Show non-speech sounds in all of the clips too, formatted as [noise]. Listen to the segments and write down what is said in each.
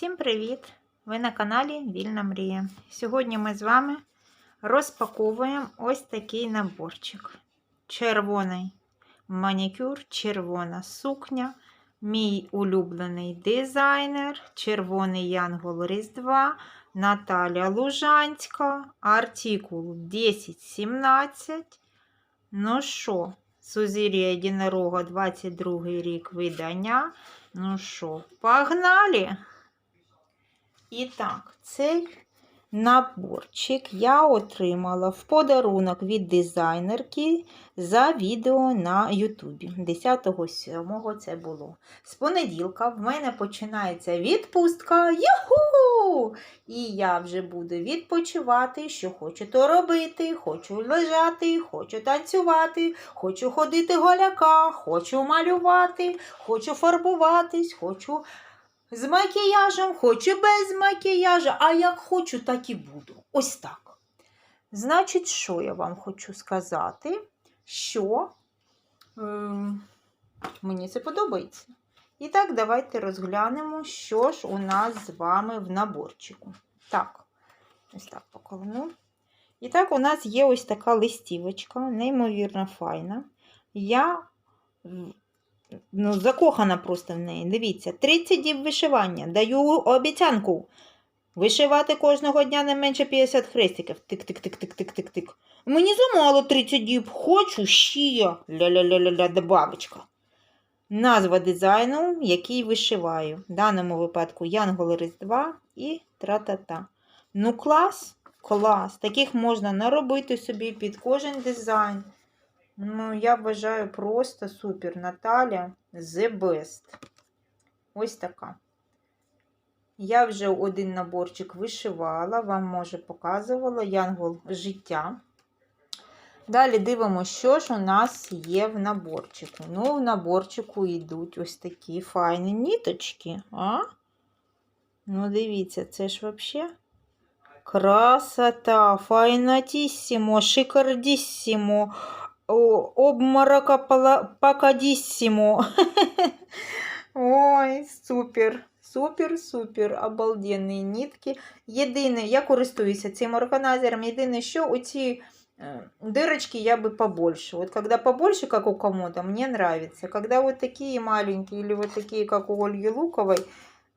Всім привіт! Ви на каналі Вільна Мрія. Сьогодні ми з вами розпаковуємо ось такий наборчик. Червоний манікюр, червона сукня, мій улюблений дизайнер, червоний янгол Різдва, Наталя Лужанська, артикул 1017. Ну що, Сузір'я Єдинорога 22 рік видання. Ну що, погнали! І так, цей наборчик я отримала в подарунок від дизайнерки за відео на Ютубі. 10.07 це було. З понеділка в мене починається відпустка. Юху! І я вже буду відпочивати, що хочу то робити, хочу лежати, хочу танцювати, хочу ходити голяка, хочу малювати, хочу фарбуватись, хочу з макіяжем, хочу без макіяжа, а як хочу, так і буду. Ось так. Значить, що я вам хочу сказати, що е, мені це подобається. І так, давайте розглянемо, що ж у нас з вами в наборчику. Так, ось так поколону. І так, у нас є ось така листівочка, неймовірно файна. Я ну, закохана просто в неї. Дивіться, 30 діб вишивання. Даю обіцянку. Вишивати кожного дня не менше 50 хрестиків. Тик-тик-тик-тик-тик-тик-тик. Мені замало 30 діб. Хочу ще. Ля-ля-ля-ля-ля, да бабочка. Назва дизайну, який вишиваю. В даному випадку Янгол Різдва і тра-та-та. Ну, клас, клас. Таких можна наробити собі під кожен дизайн. Ну, я вважаю просто супер. Наталя The Best. Ось така. Я вже один наборчик вишивала, вам, може, показувала Янгол життя. Далі дивимося, що ж у нас є в наборчику. Ну, в наборчику йдуть ось такі файні ніточки. А? Ну, дивіться, це ж взагалі красота, файнатіссімо, шикардіссімо обморока пакадіссімо. Ой, супер, супер, супер, обалденні нитки. Єдине, я користуюся цим органайзером. Єдине, що оці дырочки я бы побольше. Вот когда побольше, как у комода, мне нравится. Когда вот такие маленькие или вот такие, как у Ольги Луковой,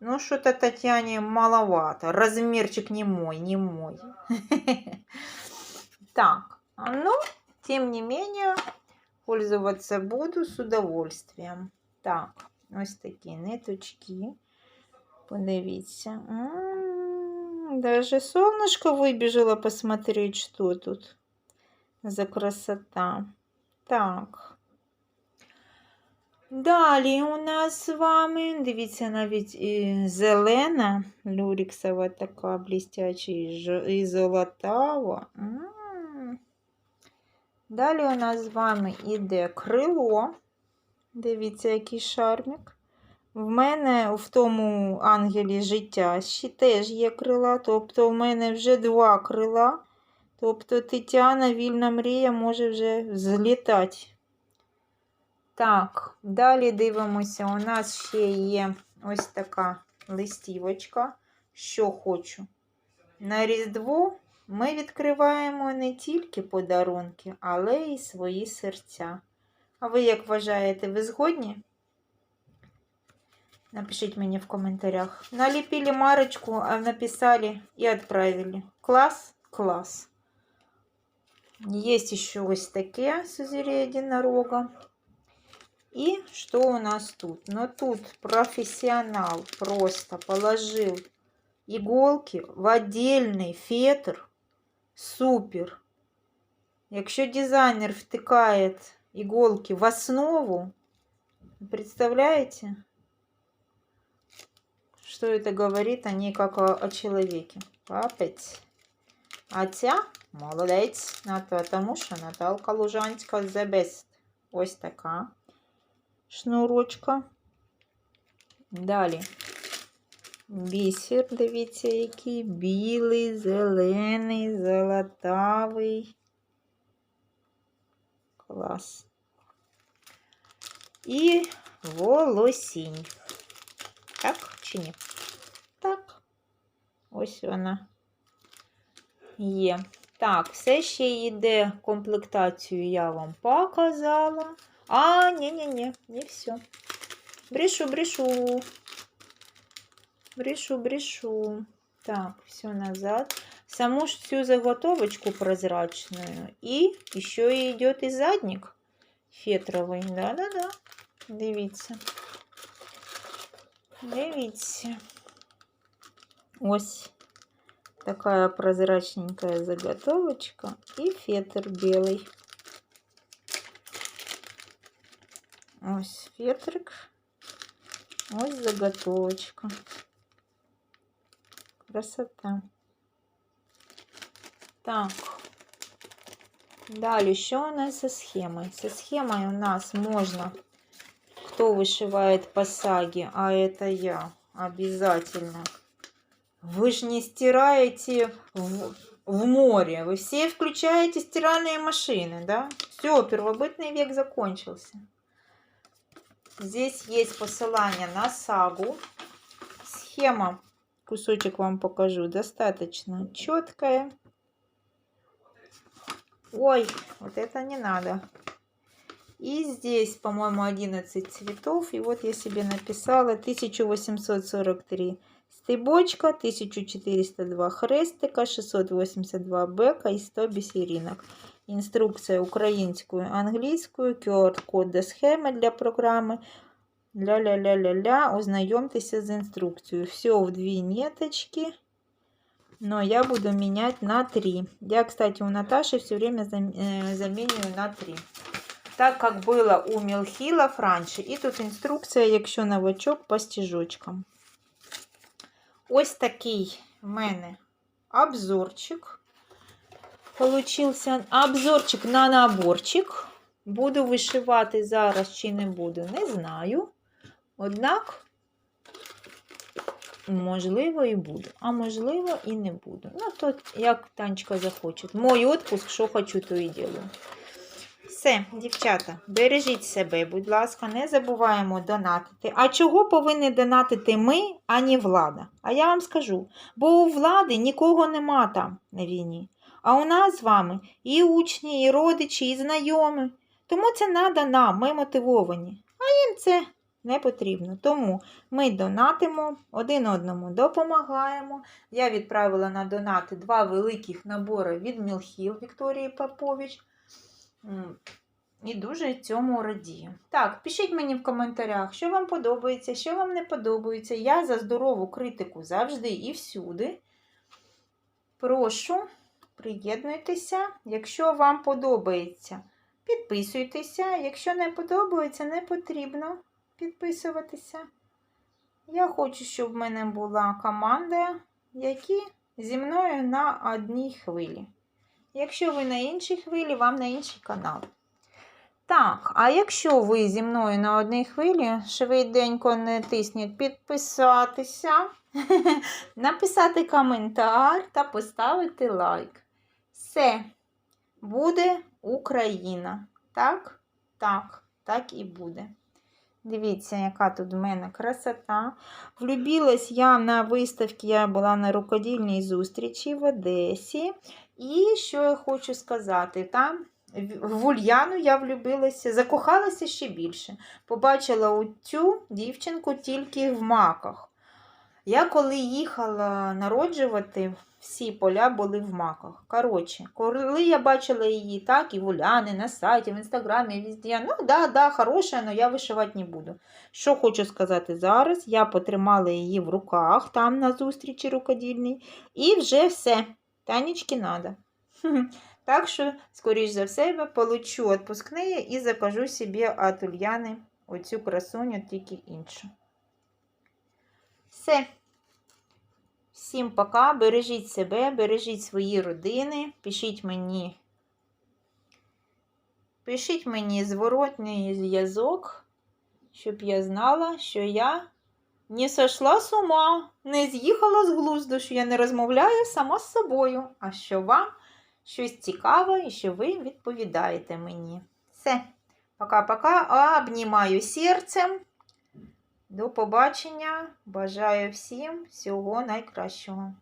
ну что-то Татьяне маловато. Размерчик не мой, не мой. [laughs] Так, ну, Тем не менее, пользоваться буду з удовольствием. Так, ось такі ниточки. Подивіться. М -м -м, даже солнышко выбежало посмотреть, что тут за красота. Так. Далі у нас з вами, дивіться, навіть і зелена, люріксова така блістяча і золотава. М -м Далі у нас з вами іде крило. Дивіться, який шармік. В мене в тому ангелі життя ще теж є крила, тобто в мене вже два крила. Тобто Тетяна вільна мрія може вже злітати. Так, далі дивимося, у нас ще є ось така листівочка. Що хочу. На Різдво ми відкриваємо не тільки подарунки, але й свої серця. А ви як вважаєте, ви згодні? Напишіть мені в коментарях. Налепили марочку, написали и отправили. Класс? Класс. Есть еще ось таке сузір'я единорога. И что у нас тут? Ну тут профессионал просто положил иголки в отдельный фетр Супер. Якщо дизайнер втыкает иголки в основу, представляете, что это говорит о ней как о, о человеке? А ця молодець, тому що Наталка Лужанська the best. Ось така шнурочка. Далі. Бісер, дивіться, який білий, зелений, золотавий. Клас. І волосінь. Так чи ні? Так. Ось вона є. Так, все ще йде комплектацію, я вам показала. А, ні-ні-ні, не все. Брешу. Брешу, брешу. Так, все назад. Саму всю заготовочку прозрачную. И еще идет и задник фетровый. Да-да-да. Дивіться. Дивіться. Ось такая прозрачненькая заготовочка и фетр белый. Ось фетрик. Ось заготовочка. Красота. Так. Далі, що у нас со схемой? Со схемой у нас можно, кто вышивает по саге, а это я, обязательно. Вы же не стираете в, в море, вы все включаете стиральные машины, да? Все, первобытный век закончился. Здесь есть посылание на сагу. Схема, кусочек вам покажу, достаточно четкая. Ой, вот это не надо. И здесь, по-моему, 11 цветов. И вот я себе написала 1843 стебочка, 1402 хрестика, 682 бека и 100 бисеринок. Инструкция украинскую, английскую, QR-код до схемы для программы. Ля-ля-ля-ля-ля, ознайомьтеся з інструкцією. Все в дві ниточки. Но я буду менять на 3. Я, кстати, у Наташи все время зам- э, заменяю на 3. Так как было у Мілхілов раньше. І тут інструкція, якщо новачок, по стіжочкам. Ось такий в мене обзорчик. Получився обзорчик на наборчик. Буду вишивати зараз чи не буду, не знаю. Однак, можливо, і буду, а можливо, і не буду. Ну, то як танечка захоче. Мой відпуск, що хочу, то і ділю. Все, дівчата, бережіть себе, будь ласка, не забуваємо донатити. А чого повинні донатити ми, а не влада? А я вам скажу, бо у влади нікого нема там на війні. А у нас з вами і учні, і родичі, і знайомі. Тому це треба нам, ми мотивовані. А їм це не потрібно. Тому ми донатимо, один одному допомагаємо. Я відправила на донати два великих набори від Мілхіл Вікторії Попович. І дуже цьому радію. Так, пишіть мені в коментарях, що вам подобається, що вам не подобається. Я за здорову критику завжди і всюди. Прошу, приєднуйтеся. Якщо вам подобається, підписуйтеся. Якщо не подобається, не потрібно підписуватися. Я хочу, щоб в мене була команда, які зі мною на одній хвилі. Якщо ви на іншій хвилі, вам на інший канал. Так, а якщо ви зі мною на одній хвилі, швиденько не тисніть підписатися, [laughs] написати коментар та поставити лайк. Все, буде Україна. Так? Так, так і буде. Дивіться, яка тут в мене красота. Влюбилась я на виставці, я була на рукодільній зустрічі в Одесі. І що я хочу сказати, там в Ульяну я влюбилася, закохалася ще більше. Побачила цю дівчинку тільки в маках. Я коли їхала народжувати, всі поля були в маках. Коротше, коли я бачила її так, і в Уляни, на сайті, в інстаграмі, везде, ну да, да, хороша, але я вишивати не буду. Що хочу сказати зараз, я потримала її в руках там на зустрічі рукодільній, і вже все. Танечки надо. [laughs] Так що, скоріш за все, получу відпускне і закажу собі від Ульяни оцю красуню, тільки іншу. Все. Всім пока. Бережіть себе, бережіть свої родини. Пишіть мені. Пишіть мені зворотний зв'язок, щоб я знала, що я не сошла з ума, не з'їхала з глузду, що я не розмовляю сама з собою, а що вам щось цікаве і що ви відповідаєте мені. Все. Пока-пока. Обнімаю серцем. До побачення. Бажаю всім всього найкращого.